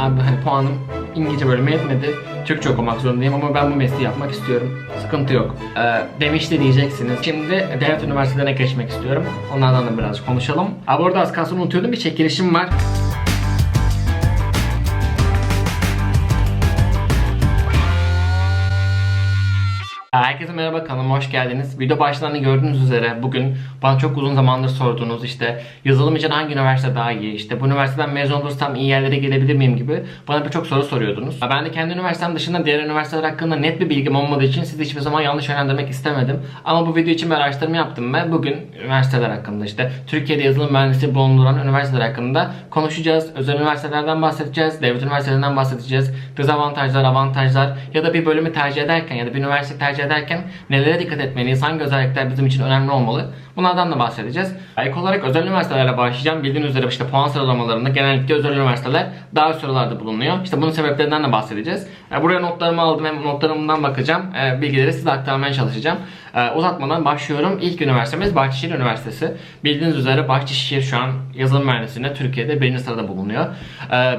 abi hani puanım İngilizce bölüme yetmedi. Türkçe okumak zorundayım ama ben bu mesleği yapmak istiyorum. Sıkıntı yok. Ee, demişti diyeceksiniz. Şimdi devlet üniversitelerine geçmek istiyorum. Onlardan da biraz konuşalım. Abi orada az kalsın unutuyordum bir çekilişim var. Herkese merhaba kanalıma hoş geldiniz. Video başlarını gördüğünüz üzere bugün bana çok uzun zamandır sorduğunuz işte yazılım için hangi üniversite daha iyi, işte bu üniversiteden mezun olursam iyi yerlere gelebilir miyim gibi bana birçok soru soruyordunuz. Ben de kendi üniversitem dışında diğer üniversiteler hakkında net bir bilgim olmadığı için sizi hiçbir zaman yanlış yönlendirmek istemedim. Ama bu video için bir araştırma yaptım ve bugün üniversiteler hakkında işte Türkiye'de yazılım mühendisi bulunduran üniversiteler hakkında konuşacağız. Özel üniversitelerden bahsedeceğiz, devlet üniversitelerinden bahsedeceğiz. Dezavantajlar, avantajlar ya da bir bölümü tercih ederken ya da bir üniversite tercih ederken nelere dikkat etmeliyiz, hangi özellikler bizim için önemli olmalı bunlardan da bahsedeceğiz. İlk olarak özel üniversitelerle başlayacağım. Bildiğiniz üzere işte puan sıralamalarında genellikle özel üniversiteler daha sıralarda bulunuyor. İşte bunun sebeplerinden de bahsedeceğiz. E, Buraya notlarımı aldım hem notlarımdan bakacağım. E, Bilgileri size aktarmaya çalışacağım. E, Uzatmadan başlıyorum. İlk üniversitemiz Bahçeşehir Üniversitesi. Bildiğiniz üzere Bahçeşehir şu an yazılım mühendisliğinde Türkiye'de birinci sırada bulunuyor.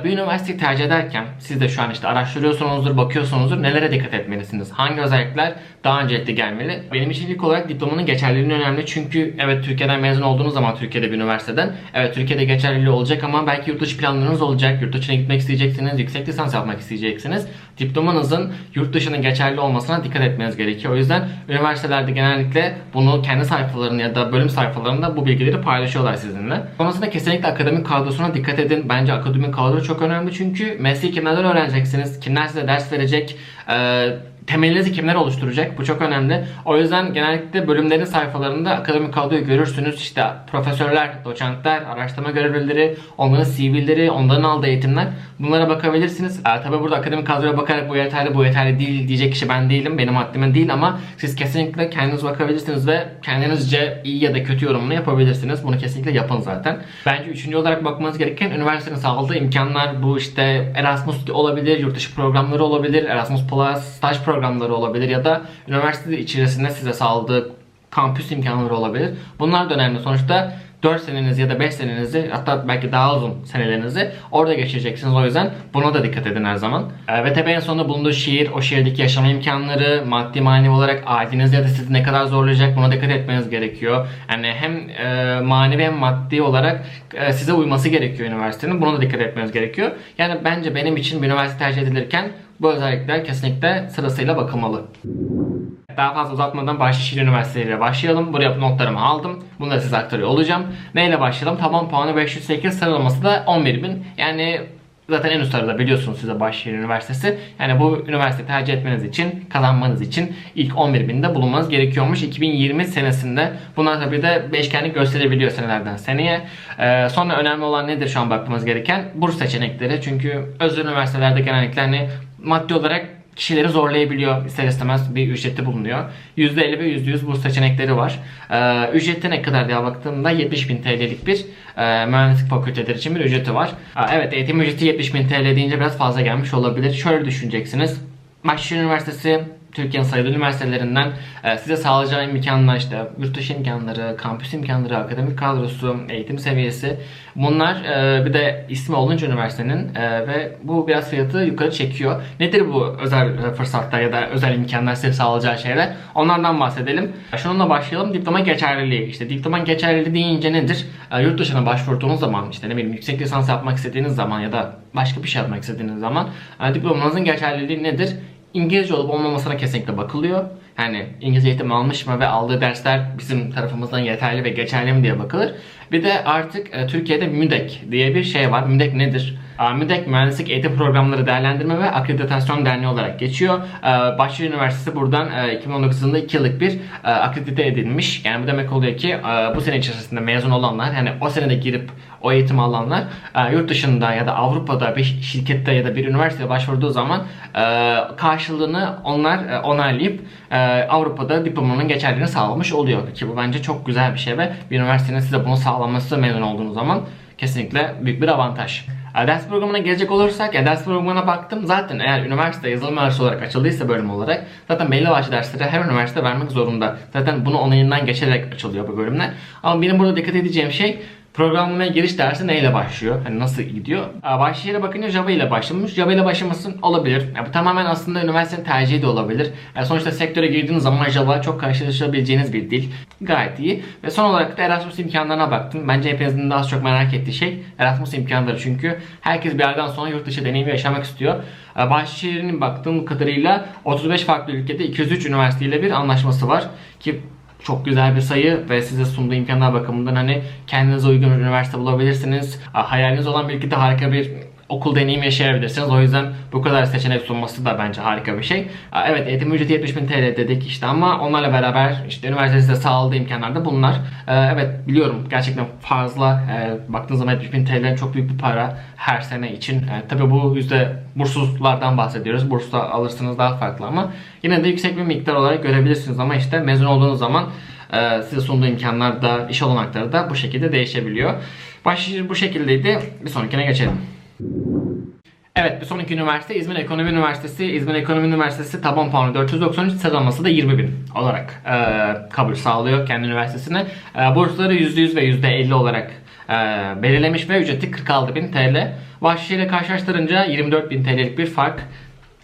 Bir üniversiteyi tercih ederken siz de şu an işte araştırıyorsunuzdur, bakıyorsunuzdur. Nelere dikkat etmelisiniz? Hangi özellikler daha öncelikli gelmeli? Benim için ilk olarak diplomanın geçerliliği önemli. Çünkü evet Türkiye'den mezun olduğunuz zaman Türkiye'de bir üniversiteden evet Türkiye'de geçerliliği olacak ama belki yurt dışı planlarınız olacak. Yurt dışına gitmek isteyeceksiniz, yüksek lisans yapmak isteyeceksiniz. Diplomanızın yurt dışının geçerli olmasına dikkat etmeniz gerekiyor. O yüzden üniversitelerde genellikle bunu kendi sayfalarında ya da bölüm sayfalarında bu bilgileri paylaşıyorlar sizinle. Sonrasında kesinlikle akademik kadrosuna dikkat edin. Bence akademik kadro çok önemli çünkü mesleği kimlerden öğreneceksiniz, kimler size ders verecek, eee temelinizi kimler oluşturacak? Bu çok önemli. O yüzden genellikle bölümlerin sayfalarında akademik kadroyu görürsünüz. İşte profesörler, doçentler, araştırma görevlileri, onların CV'leri, onların aldığı eğitimler. Bunlara bakabilirsiniz. Ee, tabii burada akademik kadroya bakarak bu yeterli, bu yeterli değil diyecek kişi ben değilim. Benim haddime değil ama siz kesinlikle kendiniz bakabilirsiniz ve kendinizce iyi ya da kötü yorumunu yapabilirsiniz. Bunu kesinlikle yapın zaten. Bence üçüncü olarak bakmanız gereken üniversitenin sağladığı imkanlar. Bu işte Erasmus olabilir, yurt dışı programları olabilir, Erasmus Plus, staj programları olabilir ya da üniversite içerisinde size sağladığı kampüs imkanları olabilir. Bunlar da önemli. Sonuçta 4 senenizi ya da 5 senenizi hatta belki daha uzun senelerinizi orada geçireceksiniz. O yüzden buna da dikkat edin her zaman. E, ve tabii en sonunda bulunduğu şehir, o şehirdeki yaşama imkanları, maddi manevi olarak aileniz ya da sizi ne kadar zorlayacak buna dikkat etmeniz gerekiyor. Yani hem e, manevi hem maddi olarak e, size uyması gerekiyor üniversitenin. Buna da dikkat etmeniz gerekiyor. Yani bence benim için bir üniversite tercih edilirken bu özellikler kesinlikle sırasıyla bakılmalı. Daha fazla uzatmadan Bahçeşehir Üniversitesi ile başlayalım. Buraya notlarımı aldım. Bunları size aktarıyor olacağım. Neyle başlayalım? Taban puanı 508 sıralaması da 11.000. Yani zaten en üst sırada biliyorsunuz size Bahçeşehir Üniversitesi. Yani bu üniversite tercih etmeniz için, kazanmanız için ilk 11.000'de bulunmanız gerekiyormuş. 2020 senesinde bunlar tabii de beşgenlik gösterebiliyor senelerden seneye. Ee, sonra önemli olan nedir şu an bakmamız gereken? Burs seçenekleri. Çünkü özel üniversitelerde genellikle hani maddi olarak kişileri zorlayabiliyor. İster istemez bir ücreti bulunuyor. %50 ve %100 burs seçenekleri var. Ee, ücreti ne kadar diye baktığımda 70.000 TL'lik bir e, mühendislik fakülteleri için bir ücreti var. Aa, evet eğitim ücreti 70.000 TL deyince biraz fazla gelmiş olabilir. Şöyle düşüneceksiniz. Bahçeşehir Üniversitesi Türkiye'nin sayılı üniversitelerinden e, size sağlayacağı imkanlar işte yurt dışı imkanları, kampüs imkanları, akademik kadrosu, eğitim seviyesi bunlar e, bir de ismi olunca üniversitenin e, ve bu biraz fiyatı yukarı çekiyor. Nedir bu özel fırsatlar ya da özel imkanlar size sağlayacağı şeyler? Onlardan bahsedelim. Şununla başlayalım. Diploma geçerliliği. İşte diploma geçerliliği deyince nedir? Yurt dışına başvurduğunuz zaman işte ne bileyim yüksek lisans yapmak istediğiniz zaman ya da başka bir şey yapmak istediğiniz zaman diplomanızın geçerliliği nedir? İngilizce olup olmamasına kesinlikle bakılıyor. Yani İngilizce eğitim almış mı ve aldığı dersler bizim tarafımızdan yeterli ve geçerli mi diye bakılır. Bir de artık e, Türkiye'de MÜDEK diye bir şey var. MÜDEK nedir? E, MÜDEK Mühendislik Eğitim Programları Değerlendirme ve Akreditasyon Derneği olarak geçiyor. E, Bahçeşehir Üniversitesi buradan e, 2019 yılında 2 yıllık bir e, akredite edilmiş. Yani bu demek oluyor ki e, bu sene içerisinde mezun olanlar yani o senede girip o eğitimi alanlar e, yurt dışında ya da Avrupa'da bir şirkette ya da bir üniversiteye başvurduğu zaman e, karşılığını onlar e, onaylayıp e, Avrupa'da diplomanın geçerliliğini sağlamış oluyor. Ki bu bence çok güzel bir şey ve bir üniversitenin size bunu sağlaması mezun olduğunuz zaman kesinlikle büyük bir avantaj. E, Ders programına gelecek olursak, ya ders programına baktım. Zaten eğer üniversite yazılım mühendisi olarak açıldıysa bölüm olarak zaten belli başlı dersleri her üniversite vermek zorunda. Zaten bunu onayından geçerek açılıyor bu bölümler. Ama benim burada dikkat edeceğim şey Programlamaya giriş dersi neyle başlıyor? Hani nasıl gidiyor? Başlayışa bakınca Java ile başlamış. Java ile başlaması olabilir. Ya bu tamamen aslında üniversitenin tercihi de olabilir. Yani sonuçta sektöre girdiğiniz zaman Java çok karşılaşabileceğiniz bir dil. Gayet iyi. Ve son olarak da Erasmus imkanlarına baktım. Bence hepinizin az çok merak ettiği şey Erasmus imkanları. Çünkü herkes bir yerden sonra yurt dışı deneyimi yaşamak istiyor. Bahçeşehir'in baktığım kadarıyla 35 farklı ülkede 203 üniversiteyle bir anlaşması var. Ki çok güzel bir sayı ve size sunduğu imkanlar bakımından hani kendinize uygun üniversite bulabilirsiniz. Hayaliniz olan bir ülkede harika bir okul deneyimi yaşayabilirsiniz. O yüzden bu kadar seçenek sunması da bence harika bir şey. Evet eğitim ücreti 70 bin TL dedik işte ama onlarla beraber işte üniversite size sağladığı imkanlar da bunlar. Evet biliyorum gerçekten fazla baktığınız zaman 70 bin TL çok büyük bir para her sene için. Tabi bu yüzde burssuzlardan bahsediyoruz. Bursla alırsınız daha farklı ama yine de yüksek bir miktar olarak görebilirsiniz ama işte mezun olduğunuz zaman size sunduğu imkanlar da iş olanakları da bu şekilde değişebiliyor. Başlıca bu şekildeydi. Bir sonrakine geçelim. Evet bir sonraki üniversite İzmir Ekonomi Üniversitesi. İzmir Ekonomi Üniversitesi taban puanı 493 sıralaması da 20 bin olarak e, kabul sağlıyor kendi üniversitesine. E, bursları %100 ve %50 olarak e, belirlemiş ve ücreti 46 bin TL. Vahşi ile karşılaştırınca 24 bin TL'lik bir fark.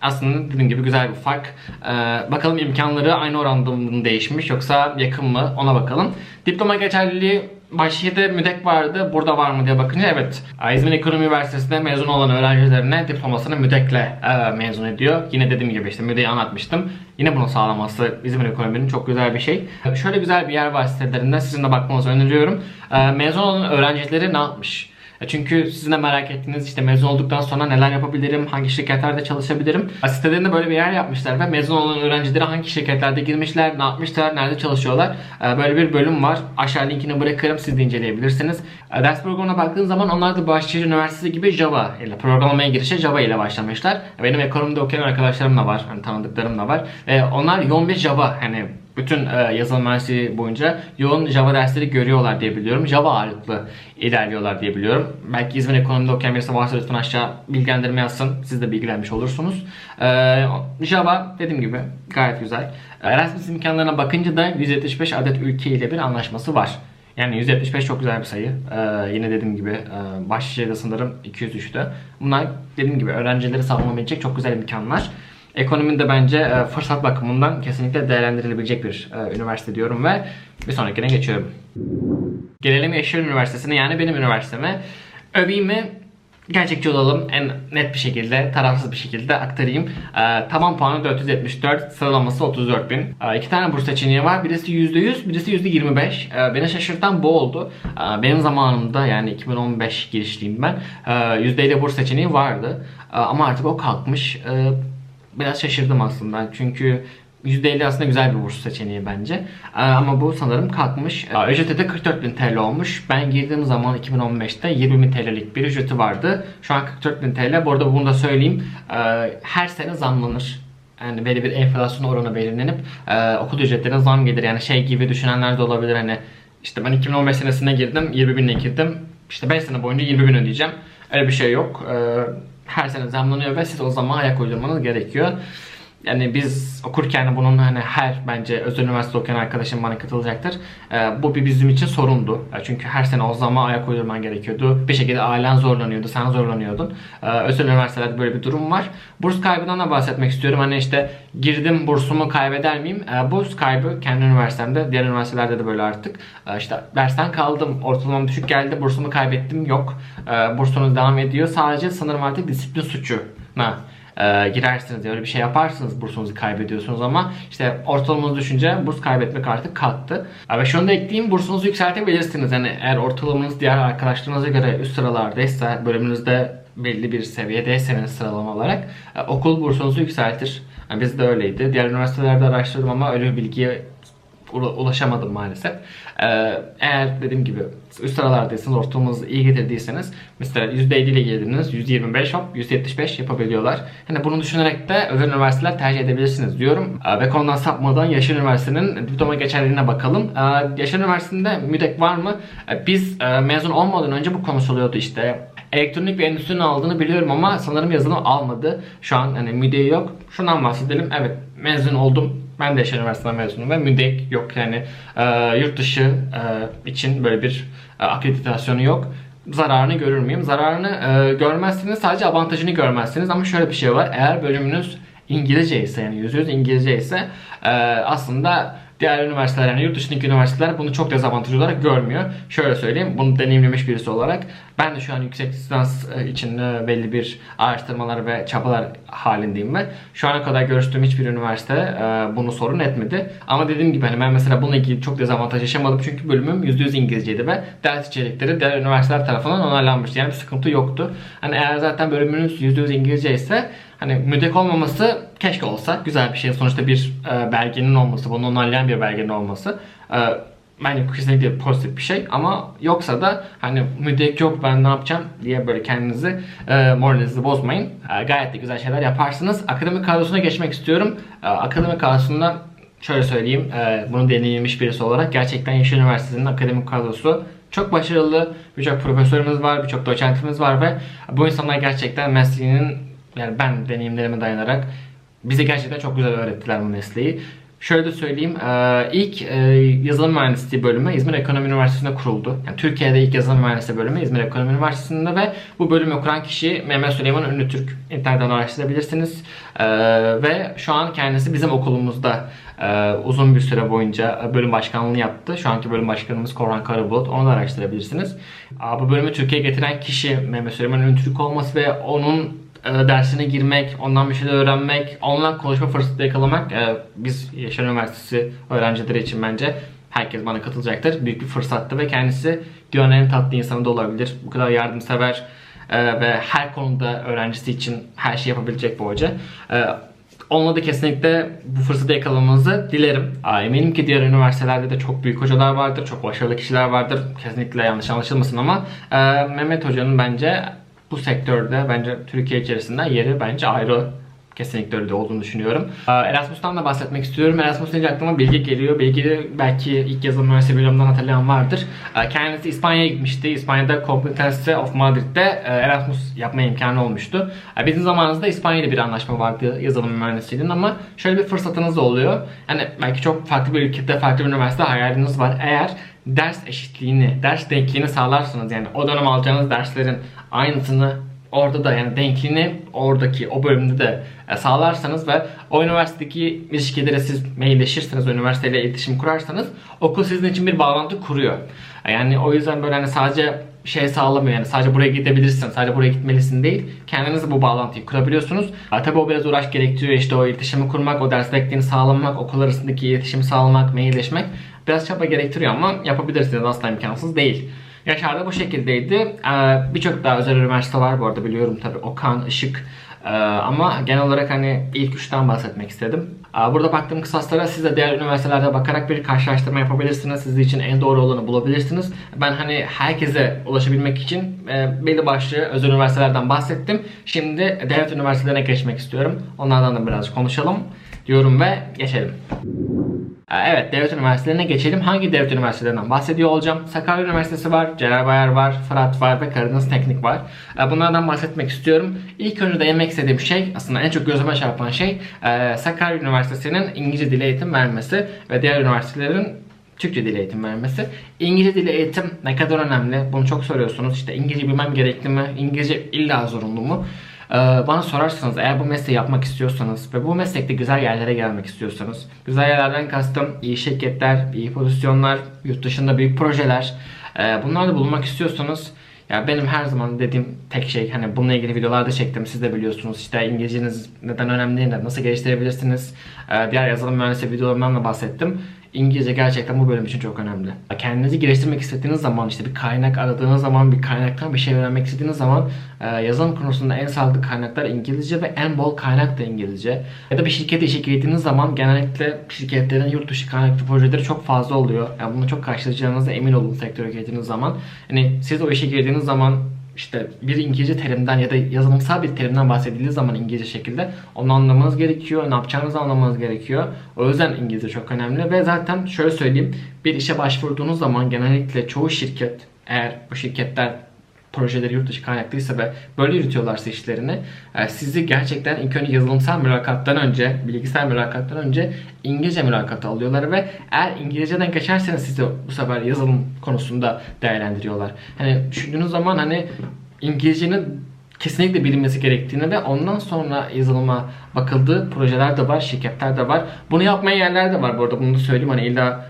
Aslında dediğim gibi güzel bir fark. Ee, bakalım imkanları aynı oranda mı değişmiş yoksa yakın mı ona bakalım. Diploma geçerliliği Başşehir'de müdek vardı. Burada var mı diye bakınca evet. İzmir Ekonomi Üniversitesi'nde mezun olan öğrencilerine diplomasını müdekle e, mezun ediyor. Yine dediğim gibi işte müdeyi anlatmıştım. Yine bunu sağlaması İzmir Ekonomi'nin çok güzel bir şey. Şöyle güzel bir yer var sitelerinde. Sizin de bakmanızı öneriyorum. E, mezun olan öğrencileri ne yapmış? E, çünkü sizin de merak ettiğiniz işte mezun olduktan sonra neler yapabilirim, hangi şirketlerde çalışabilirim. Sitelerinde böyle bir yer yapmışlar ve mezun olan öğrencileri hangi şirketlerde girmişler, ne yapmışlar, nerede çalışıyorlar. E, böyle bir bölüm var. Aşağı linkini bırakırım siz de inceleyebilirsiniz. E, ders programına baktığınız zaman onlar da Bahçeşehir Üniversitesi gibi Java ile programlamaya girişe Java ile başlamışlar. Benim ekonomide okuyan arkadaşlarım da var, hani tanıdıklarım da var. Ve onlar yoğun bir Java hani bütün e, yazılım mühendisliği boyunca yoğun Java dersleri görüyorlar diye biliyorum. Java ağırlıklı ilerliyorlar diye biliyorum. Belki İzmir ekonomide okuyan birisi varsa lütfen aşağı bilgilendirme yazsın. Siz de bilgilenmiş olursunuz. E, Java dediğim gibi gayet güzel. Erasmus imkanlarına bakınca da 175 adet ülke ile bir anlaşması var. Yani 175 çok güzel bir sayı. Ee, yine dediğim gibi e, Başşehir'de sanırım 203'tü. Bunlar dediğim gibi öğrencileri sağlanabilecek çok güzel imkanlar. Ekonominin de bence e, fırsat bakımından kesinlikle değerlendirilebilecek bir e, üniversite diyorum ve bir sonrakine geçiyorum. Gelelim Yeşil Üniversitesi'ne yani benim üniversiteme. Öveyim mi? gerçekçi olalım en net bir şekilde tarafsız bir şekilde aktarayım. Ee, tamam puanı 474 sıralaması 34 bin. Ee, iki tane burs seçeneği var. Birisi %100 birisi %25. Ee, beni şaşırtan bu oldu. Ee, benim zamanımda yani 2015 girişliyim ben. Ee, %50 burs seçeneği vardı. Ee, ama artık o kalkmış. Ee, biraz şaşırdım aslında. Çünkü %50 aslında güzel bir burs seçeneği bence. Ee, ama bu sanırım kalkmış. Ee, ücreti de 44.000 TL olmuş. Ben girdiğim zaman 2015'te 20.000 TL'lik bir ücreti vardı. Şu an 44.000 TL. Bu arada bunu da söyleyeyim. Ee, her sene zamlanır. Yani belli bir enflasyon oranı belirlenip e, okul ücretlerine zam gelir. Yani şey gibi düşünenler de olabilir hani işte ben 2015 senesine girdim 20 binle girdim. İşte 5 sene boyunca 20 bin ödeyeceğim. Öyle bir şey yok. Ee, her sene zamlanıyor ve siz o zaman ayak uydurmanız gerekiyor. Yani biz okurken bunun hani her bence özel üniversite okuyan arkadaşım bana katılacaktır. Ee, bu bir bizim için sorundu. Çünkü her sene o zaman ayak uydurman gerekiyordu. Bir şekilde ailen zorlanıyordu, sen zorlanıyordun. Ee, özel üniversitelerde böyle bir durum var. Burs kaybından da bahsetmek istiyorum. Hani işte girdim bursumu kaybeder miyim? Ee, burs kaybı kendi üniversitemde, diğer üniversitelerde de böyle artık. Ee, işte dersten kaldım, ortalamam düşük geldi, bursumu kaybettim yok. Ee, bursunuz devam ediyor. Sadece sanırım artık disiplin suçu. Ha e, girersiniz ya öyle bir şey yaparsınız bursunuzu kaybediyorsunuz ama işte ortalamanız düşünce burs kaybetmek artık kalktı. Ve şunu da ekleyeyim bursunuzu yükseltebilirsiniz. Yani eğer ortalamanız diğer arkadaşlarınıza göre üst sıralardaysa bölümünüzde belli bir seviyedeyseniz sıralama olarak e, okul bursunuzu yükseltir. Yani biz öyleydi. Diğer üniversitelerde araştırdım ama öyle bir bilgiye ulaşamadım maalesef. Ee, eğer dediğim gibi üst sıralardaysanız ortalamanızı iyi getirdiyseniz mesela %50 ile girdiniz %25 hop %75 yapabiliyorlar. Hani bunu düşünerek de özel üniversiteler tercih edebilirsiniz diyorum. Ee, ve konudan sapmadan Yaşar Üniversitesi'nin diploma geçerliliğine bakalım. Ee, Yaşar Üniversitesi'nde müdek var mı? Biz e, mezun olmadan önce bu konuşuluyordu işte elektronik ve endüstrinin aldığını biliyorum ama sanırım yazılım almadı. Şu an hani müdeği yok. Şundan bahsedelim. Evet mezun oldum. Ben de Yaşar Üniversitesi'nden mezunum ve müdek yok yani e, yurt dışı e, için böyle bir e, akreditasyonu yok. Zararını görür müyüm? Zararını e, görmezsiniz sadece avantajını görmezsiniz ama şöyle bir şey var. Eğer bölümünüz İngilizce ise yani %100 İngilizce ise e, aslında diğer üniversiteler yani yurt dışındaki üniversiteler bunu çok dezavantajlı olarak görmüyor. Şöyle söyleyeyim bunu deneyimlemiş birisi olarak ben de şu an yüksek lisans e, için e, belli bir araştırmalar ve çabalar halindeyim ve şu ana kadar görüştüğüm hiçbir üniversite e, bunu sorun etmedi. Ama dediğim gibi hani ben mesela bununla ilgili çok dezavantaj yaşamadım çünkü bölümüm %100 İngilizceydi ve ders içerikleri diğer üniversiteler tarafından onaylanmıştı. Yani bir sıkıntı yoktu. Hani eğer zaten bölümünüz %100 İngilizce ise hani müdek olmaması keşke olsa güzel bir şey. Sonuçta bir e, belgenin olması, bunu onaylayan bir belgenin olması e, bence kesinlikle pozitif bir şey ama yoksa da hani müdek yok ben ne yapacağım diye böyle kendinizi e, moralinizi bozmayın. E, gayet de güzel şeyler yaparsınız. Akademik kadrosuna geçmek istiyorum. E, akademik kadrosunda şöyle söyleyeyim e, bunu deneyimlemiş birisi olarak gerçekten Yeşil Üniversitesi'nin akademik kadrosu çok başarılı. Birçok profesörümüz var, birçok doçentimiz var ve bu insanlar gerçekten mesleğinin yani ben deneyimlerime dayanarak bize gerçekten çok güzel öğrettiler bu mesleği. Şöyle de söyleyeyim, e, ilk e, yazılım mühendisliği bölümü İzmir Ekonomi Üniversitesi'nde kuruldu. Yani Türkiye'de ilk yazılım mühendisliği bölümü İzmir Ekonomi Üniversitesi'nde ve bu bölümü kuran kişi Mehmet Süleyman Ünlü Türk. İnternetten araştırabilirsiniz. E, ve şu an kendisi bizim okulumuzda uzun bir süre boyunca bölüm başkanlığını yaptı. Şu anki bölüm başkanımız Korhan Karabulut. Onu da araştırabilirsiniz. Bu bölümü Türkiye'ye getiren kişi Mehmet Süleyman Ünlü Türk olması ve onun dersine girmek, ondan bir şeyler öğrenmek, onunla konuşma fırsatı yakalamak e, biz Yaşar Üniversitesi öğrencileri için bence herkes bana katılacaktır. Büyük bir fırsattı ve kendisi dünyanın en tatlı insanı da olabilir. Bu kadar yardımsever e, ve her konuda öğrencisi için her şey yapabilecek bir hoca. E, Onunla da kesinlikle bu fırsatı yakalamanızı dilerim. Eminim ki diğer üniversitelerde de çok büyük hocalar vardır, çok başarılı kişiler vardır. Kesinlikle yanlış anlaşılmasın ama e, Mehmet Hoca'nın bence bu sektörde bence Türkiye içerisinde yeri bence ayrı kesinlikle öyle olduğunu düşünüyorum. Ee, Erasmus'tan da bahsetmek istiyorum. Erasmus deyince aklıma Bilgi geliyor. Bilgi belki ilk yazılım mühendisliği bölümünden hatırlayan vardır. Ee, kendisi İspanya'ya gitmişti. İspanya'da Complutense of Madrid'de e, Erasmus yapma imkanı olmuştu. Ee, bizim zamanımızda İspanya ile bir anlaşma vardı yazılım mühendisliğinin ama şöyle bir fırsatınız da oluyor. Yani belki çok farklı bir ülkede, farklı bir üniversite hayaliniz var. Eğer ders eşitliğini, ders denkliğini sağlarsınız yani o dönem alacağınız derslerin aynısını orada da yani denkliğini oradaki o bölümde de e, sağlarsanız ve o üniversitedeki ilişkileri siz mailleşirseniz, üniversiteyle iletişim kurarsanız okul sizin için bir bağlantı kuruyor. E, yani o yüzden böyle hani sadece şey sağlamıyor yani sadece buraya gidebilirsin, sadece buraya gitmelisin değil. Kendiniz bu bağlantıyı kurabiliyorsunuz. E, tabii o biraz uğraş gerektiriyor işte o iletişimi kurmak, o ders denkliğini sağlamak, okul arasındaki iletişimi sağlamak, mailleşmek biraz çaba gerektiriyor ama yapabilirsiniz asla imkansız değil. Yaşar da bu şekildeydi. Ee, birçok daha özel üniversite var bu arada biliyorum tabii. Okan, Işık, ee, ama genel olarak hani ilk üçten bahsetmek istedim. Ee, burada baktığım kısaslara siz de diğer üniversitelerde bakarak bir karşılaştırma yapabilirsiniz. Sizin için en doğru olanı bulabilirsiniz. Ben hani herkese ulaşabilmek için e, belli başlı özel üniversitelerden bahsettim. Şimdi devlet üniversitelerine geçmek istiyorum. Onlardan da biraz konuşalım diyorum ve geçelim. Evet devlet üniversitelerine geçelim. Hangi devlet üniversitelerinden bahsediyor olacağım? Sakarya Üniversitesi var, Celal Bayar var, Fırat var ve Karadeniz Teknik var. Bunlardan bahsetmek istiyorum. İlk önce değinmek istediğim şey aslında en çok gözüme çarpan şey Sakarya Üniversitesi'nin İngilizce dil eğitim vermesi ve diğer üniversitelerin Türkçe dil eğitim vermesi. İngilizce dil eğitim ne kadar önemli? Bunu çok soruyorsunuz. İşte İngilizce bilmem gerekli mi? İngilizce illa zorunlu mu? Ee, bana sorarsanız eğer bu mesleği yapmak istiyorsanız ve bu meslekte güzel yerlere gelmek istiyorsanız güzel yerlerden kastım iyi şirketler, iyi pozisyonlar, yurt dışında büyük projeler e, bunları da bulmak istiyorsanız ya benim her zaman dediğim tek şey hani bununla ilgili videolar da çektim siz de biliyorsunuz işte İngilizceniz neden önemli, nasıl geliştirebilirsiniz ee, diğer yazılım mühendisliği videolarımdan da bahsettim. İngilizce gerçekten bu bölüm için çok önemli. Kendinizi geliştirmek istediğiniz zaman işte bir kaynak aradığınız zaman bir kaynaktan bir şey öğrenmek istediğiniz zaman e, yazılım konusunda en sağlıklı kaynaklar İngilizce ve en bol kaynak da İngilizce. Ya da bir şirkete işe girdiğiniz zaman genellikle şirketlerin yurt dışı kaynaklı projeleri çok fazla oluyor. Yani bunu çok karşılayacağınıza emin olun sektöre girdiğiniz zaman. Yani siz o işe girdiğiniz zaman işte bir İngilizce terimden ya da yazılımsal bir terimden bahsedildiği zaman İngilizce şekilde onu anlamanız gerekiyor. Ne yapacağınızı anlamanız gerekiyor. O yüzden İngilizce çok önemli ve zaten şöyle söyleyeyim bir işe başvurduğunuz zaman genellikle çoğu şirket eğer bu şirketler projeleri yurt dışı kaynaklıysa ve böyle yürütüyorlarsa işlerini e, sizi gerçekten ilk önce yazılımsal mülakattan önce, bilgisayar mülakattan önce İngilizce mülakatı alıyorlar ve eğer İngilizceden geçerseniz sizi bu sefer yazılım konusunda değerlendiriyorlar. Hani düşündüğünüz zaman hani İngilizcenin kesinlikle bilinmesi gerektiğini ve ondan sonra yazılıma bakıldığı projeler de var, şirketler de var. Bunu yapmayan yerler de var bu arada bunu da söyleyeyim hani illa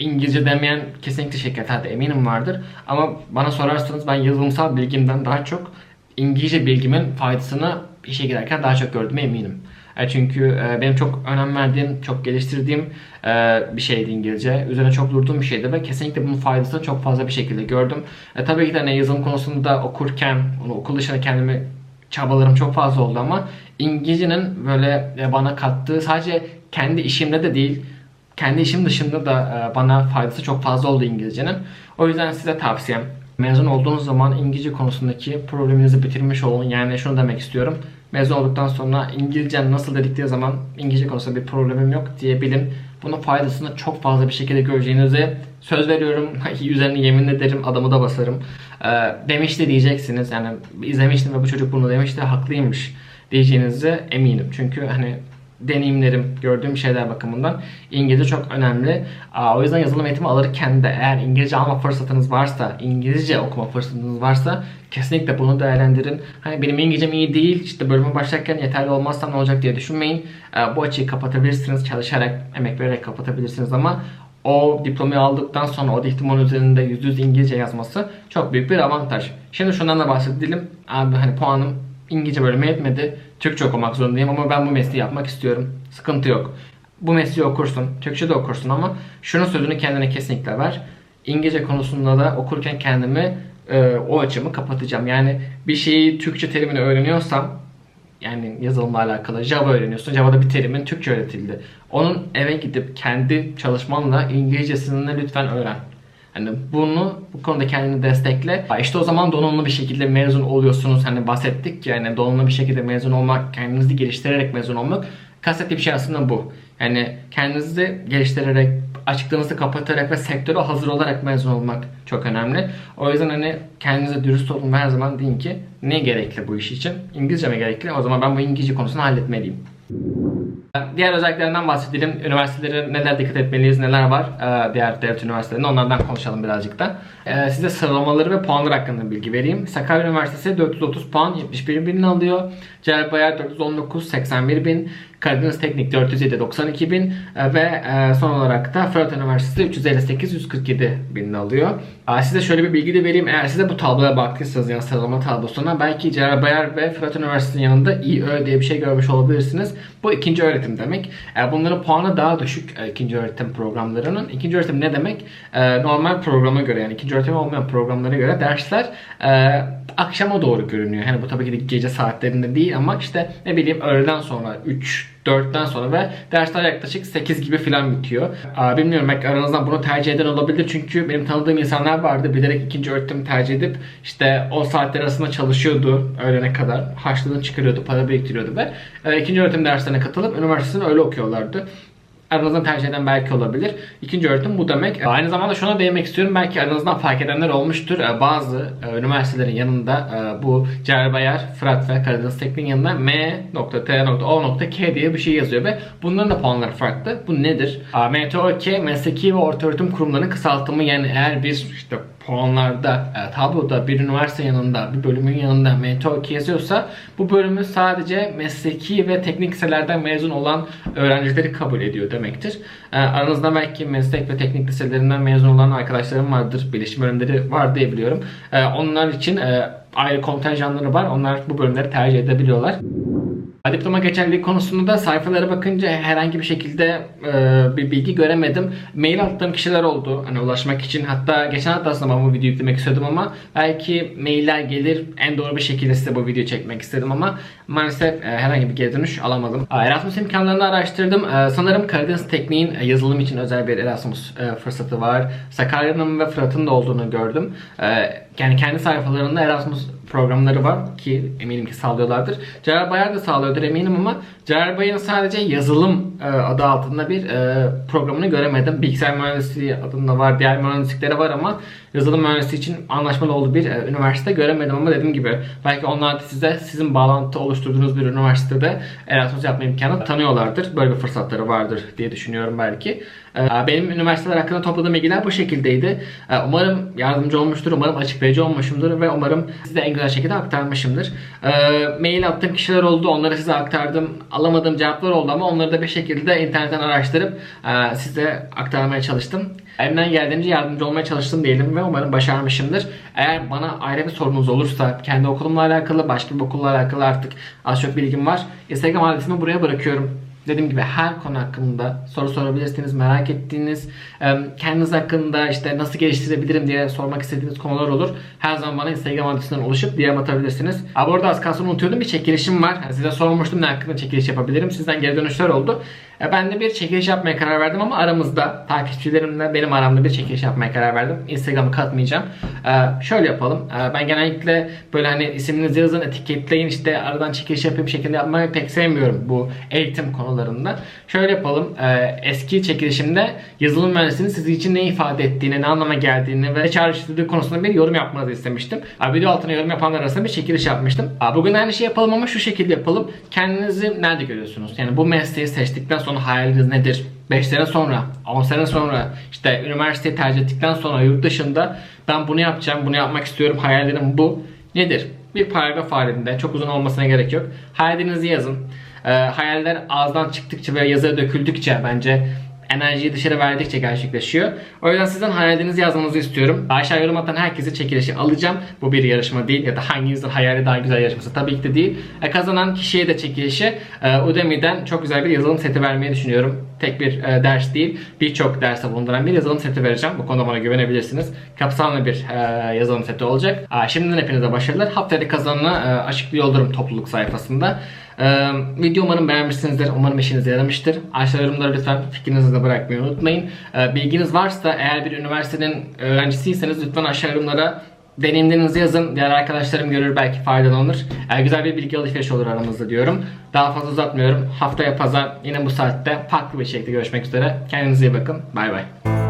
İngilizce demeyen kesinlikle şirketlerde eminim vardır. Ama bana sorarsanız ben yazılımsal bilgimden daha çok İngilizce bilgimin faydasını işe girerken daha çok gördüğüme eminim. E, Çünkü e, benim çok önem verdiğim, çok geliştirdiğim e, bir şeydi İngilizce. Üzerine çok durduğum bir şeydi ve kesinlikle bunun faydasını çok fazla bir şekilde gördüm. E, tabii ki de hani yazılım konusunda okurken, onu okul dışında kendimi çabalarım çok fazla oldu ama İngilizcenin böyle bana kattığı sadece kendi işimde de değil, kendi işim dışında da e, bana faydası çok fazla oldu İngilizcenin. O yüzden size tavsiyem mezun olduğunuz zaman İngilizce konusundaki probleminizi bitirmiş olun. Yani şunu demek istiyorum. Mezun olduktan sonra İngilizcen nasıl dedikleri zaman İngilizce konusunda bir problemim yok diyebilin. Bunun faydasını çok fazla bir şekilde göreceğinize söz veriyorum. Üzerine yemin ederim adamı da basarım. Ee, demişti diyeceksiniz. Yani izlemiştim ve bu çocuk bunu demişti haklıymış diyeceğinize eminim. Çünkü hani deneyimlerim, gördüğüm şeyler bakımından İngilizce çok önemli. O yüzden yazılım eğitimi alırken de eğer İngilizce alma fırsatınız varsa, İngilizce okuma fırsatınız varsa kesinlikle bunu değerlendirin. Hani benim İngilizcem iyi değil, işte bölüme başlarken yeterli olmazsam ne olacak diye düşünmeyin. Bu açıyı kapatabilirsiniz, çalışarak, emek vererek kapatabilirsiniz ama o diplomayı aldıktan sonra o diplomanın üzerinde %100 İngilizce yazması çok büyük bir avantaj. Şimdi şundan da bahsedelim. Abi hani puanım İngilizce bölümü yetmedi. Türkçe okumak zorundayım ama ben bu mesleği yapmak istiyorum. Sıkıntı yok. Bu mesleği okursun, Türkçe de okursun ama şunun sözünü kendine kesinlikle ver. İngilizce konusunda da okurken kendimi e, o açımı kapatacağım. Yani bir şeyi Türkçe terimini öğreniyorsam yani yazılımla alakalı Java öğreniyorsun. Java'da bir terimin Türkçe öğretildi. Onun eve gidip kendi çalışmanla İngilizcesini lütfen öğren. Hani bunu bu konuda kendini destekle. İşte o zaman donanımlı bir şekilde mezun oluyorsunuz. Hani bahsettik ya yani donanımlı bir şekilde mezun olmak, kendinizi geliştirerek mezun olmak. Kastettiğim şey aslında bu. Yani kendinizi geliştirerek, açıklığınızı kapatarak ve sektöre hazır olarak mezun olmak çok önemli. O yüzden hani kendinize dürüst olun ve her zaman deyin ki ne gerekli bu iş için? İngilizce mi gerekli? O zaman ben bu İngilizce konusunu halletmeliyim. Diğer özelliklerinden bahsedelim. Üniversitelere neler dikkat etmeliyiz, neler var ee, diğer devlet üniversitelerinde onlardan konuşalım birazcık da. Ee, size sıralamaları ve puanları hakkında bilgi vereyim. Sakarya Üniversitesi 430 puan 71 bin alıyor. Celal 419 81 bin. Karadeniz Teknik 407 92 bin Ee, ve e, son olarak da Fırat Üniversitesi 358 147 bin alıyor. Size şöyle bir bilgi de vereyim. Eğer size bu tabloya baktıysanız yani sıralama tablosuna belki Celal Bayar ve Fırat Üniversitesi'nin yanında İÖ diye bir şey görmüş olabilirsiniz. Bu ikinci öğretim demek. E, bunların puanı daha düşük e, ikinci öğretim programlarının. İkinci öğretim ne demek? E, normal programa göre yani ikinci öğretim olmayan programlara göre dersler e, akşama doğru görünüyor. Hani bu tabii ki de gece saatlerinde değil ama işte ne bileyim öğleden sonra 3 4'ten sonra ve dersler yaklaşık 8 gibi falan bitiyor. Aa, bilmiyorum belki aranızdan bunu tercih eden olabilir çünkü benim tanıdığım insanlar vardı bilerek ikinci öğretim tercih edip işte o saatler arasında çalışıyordu öğlene kadar. Harçlığını çıkarıyordu, para biriktiriyordu ve e, ikinci öğretim derslerine katılıp üniversitesini öyle okuyorlardı aranızdan tercih eden belki olabilir. İkinci öğretim bu demek. Aynı zamanda şuna değinmek istiyorum. Belki aranızdan fark edenler olmuştur. Ee, Bazı e, üniversitelerin yanında e, bu Cerbayar, Fırat ve Karadeniz Teknik'in yanında M.T.O.K diye bir şey yazıyor ve bunların da puanları farklı. Bu nedir? M.T.O.K mesleki ve orta öğretim kurumlarının kısaltımı yani eğer biz işte puanlarda, e, tabloda bir üniversite yanında, bir bölümün yanında M.T.O.K yazıyorsa bu bölümü sadece mesleki ve teknik liselerden mezun olan öğrencileri kabul ediyor demektir. E, aranızda belki meslek ve teknik liselerinden mezun olan arkadaşlarım vardır. Bilişim bölümleri var diye biliyorum. E, onlar için e, ayrı kontenjanları var. Onlar bu bölümleri tercih edebiliyorlar. Diploma geçerlilik konusunda da sayfalara bakınca herhangi bir şekilde e, bir bilgi göremedim. Mail attığım kişiler oldu hani ulaşmak için. Hatta geçen hafta aslında ben bu videoyu yüklemek istedim ama belki mailler gelir en doğru bir şekilde size bu videoyu çekmek istedim ama maalesef e, herhangi bir geri dönüş alamadım. Erasmus imkanlarını araştırdım. E, sanırım Karadeniz Tekniğin e, yazılım için özel bir Erasmus e, fırsatı var. Sakarya'nın ve Fırat'ın da olduğunu gördüm. E, yani kendi sayfalarında Erasmus programları var ki eminim ki sağlıyorlardır. Celal Bayar da sağlıyordur eminim ama Celal Bayar'ın sadece yazılım e, adı altında bir e, programını göremedim. Bilgisayar mühendisliği adında var, diğer mühendisliklere var ama yazılım mühendisliği için anlaşmalı olduğu bir e, üniversite göremedim ama dediğim gibi belki onlar da size sizin bağlantı oluşturduğunuz bir üniversitede Erasmus yapma imkanı tanıyorlardır. Böyle bir fırsatları vardır diye düşünüyorum belki. E, benim üniversiteler hakkında topladığım bilgiler bu şekildeydi. E, umarım yardımcı olmuştur, umarım açıklayıcı olmuşumdur ve umarım size en güzel şekilde aktarmışımdır. E, mail attığım kişiler oldu, onları size aktardım. Alamadığım cevaplar oldu ama onları da bir şekilde internetten araştırıp e, size aktarmaya çalıştım. Elimden geldiğince yardımcı olmaya çalıştım diyelim ve umarım başarmışımdır. Eğer bana ayrı bir sorunuz olursa, kendi okulumla alakalı, başka bir okulla alakalı artık az çok bilgim var. Instagram adresimi buraya bırakıyorum. Dediğim gibi her konu hakkında soru sorabilirsiniz, merak ettiğiniz, kendiniz hakkında işte nasıl geliştirebilirim diye sormak istediğiniz konular olur. Her zaman bana Instagram adresinden ulaşıp DM atabilirsiniz. Ha, bu arada az kalsın unutuyordum bir çekilişim var. Size sormuştum ne hakkında çekiliş yapabilirim. Sizden geri dönüşler oldu. E, Ben de bir çekiliş yapmaya karar verdim ama aramızda takipçilerimle benim aramda bir çekiliş yapmaya karar verdim. Instagram'ı katmayacağım. E, şöyle yapalım. E, ben genellikle böyle hani isminizi yazın, etiketleyin işte aradan çekiliş yapayım şeklinde yapmayı pek sevmiyorum bu eğitim konularında. Şöyle yapalım. E, eski çekilişimde yazılım mühendisliğinin sizin için ne ifade ettiğini, ne anlama geldiğini ve çağrıştırdığı konusunda bir yorum yapmanızı istemiştim. E, video altına yorum yapanlar arasında bir çekiliş yapmıştım. E, bugün aynı şey yapalım ama şu şekilde yapalım. Kendinizi nerede görüyorsunuz? Yani bu mesleği seçtikten sonra hayaliniz nedir? 5 sene sonra, 10 sene sonra, işte üniversiteyi tercih ettikten sonra yurt dışında ben bunu yapacağım, bunu yapmak istiyorum, hayallerim bu. Nedir? Bir paragraf halinde, çok uzun olmasına gerek yok. Hayallerinizi yazın. Ee, hayaller ağızdan çıktıkça ve yazıya döküldükçe bence enerjiyi dışarı verdikçe gerçekleşiyor. O yüzden sizden hayallerinizi yazmanızı istiyorum. Aşağı yorum atan herkesi çekilişi alacağım. Bu bir yarışma değil ya da hanginizin hayali daha güzel yarışması tabii ki de değil. E, kazanan kişiye de çekilişi e, Udemy'den çok güzel bir yazılım seti vermeyi düşünüyorum. Tek bir e, ders değil, birçok derse bulunduran bir yazılım seti vereceğim. Bu konuda bana güvenebilirsiniz. Kapsamlı bir e, yazılım seti olacak. Aa, şimdiden hepinize başarılar. Haftaya kazanan e, açıklıyor olurum topluluk sayfasında. Ee, video umarım beğenmişsinizdir. Umarım işinize yaramıştır. Aşağı yorumlara lütfen fikrinizi de bırakmayı unutmayın. Ee, bilginiz varsa eğer bir üniversitenin öğrencisiyseniz lütfen aşağı yorumlara deneyimlerinizi yazın. Diğer arkadaşlarım görür belki faydalanır. Ee, güzel bir bilgi alışverişi olur aramızda diyorum. Daha fazla uzatmıyorum. Haftaya pazar yine bu saatte farklı bir şekilde görüşmek üzere. Kendinize iyi bakın. Bay bay.